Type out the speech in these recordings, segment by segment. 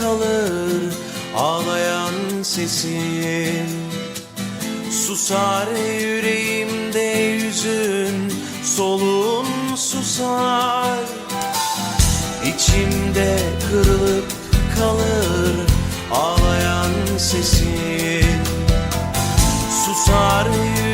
kalır ağlayan sesim. Susar yüreğimde yüzün solun susar. İçimde kırılıp kalır ağlayan sesim. Susar yüreğimde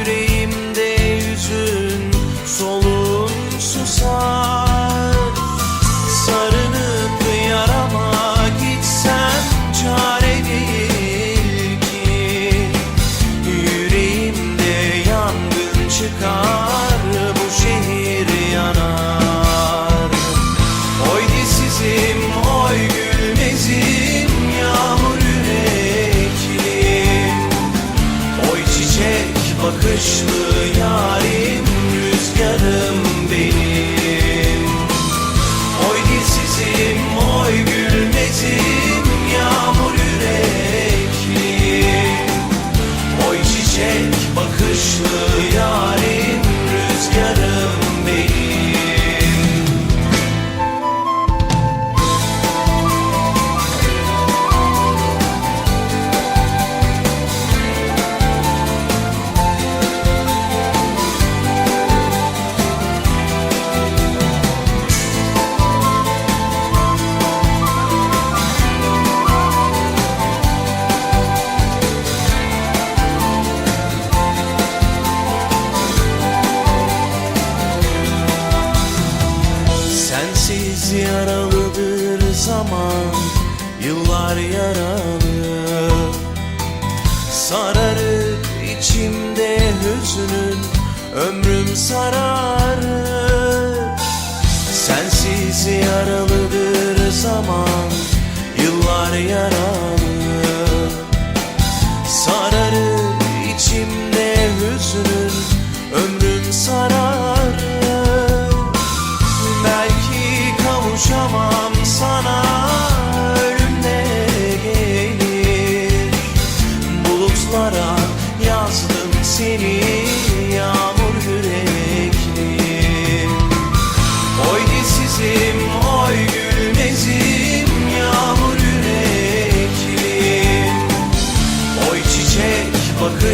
Yıllar yaralı Sararıp içimde hüznün. Ömrüm sarar.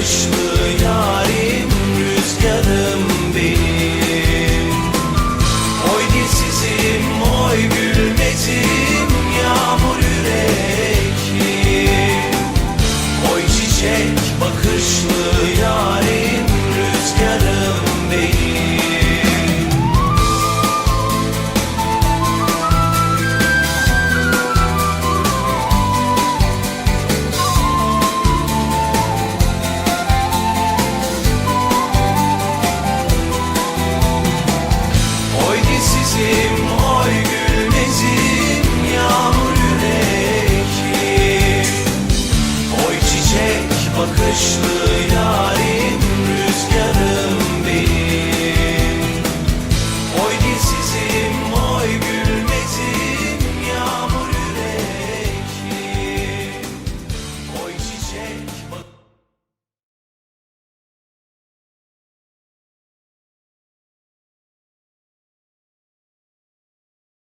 karıştı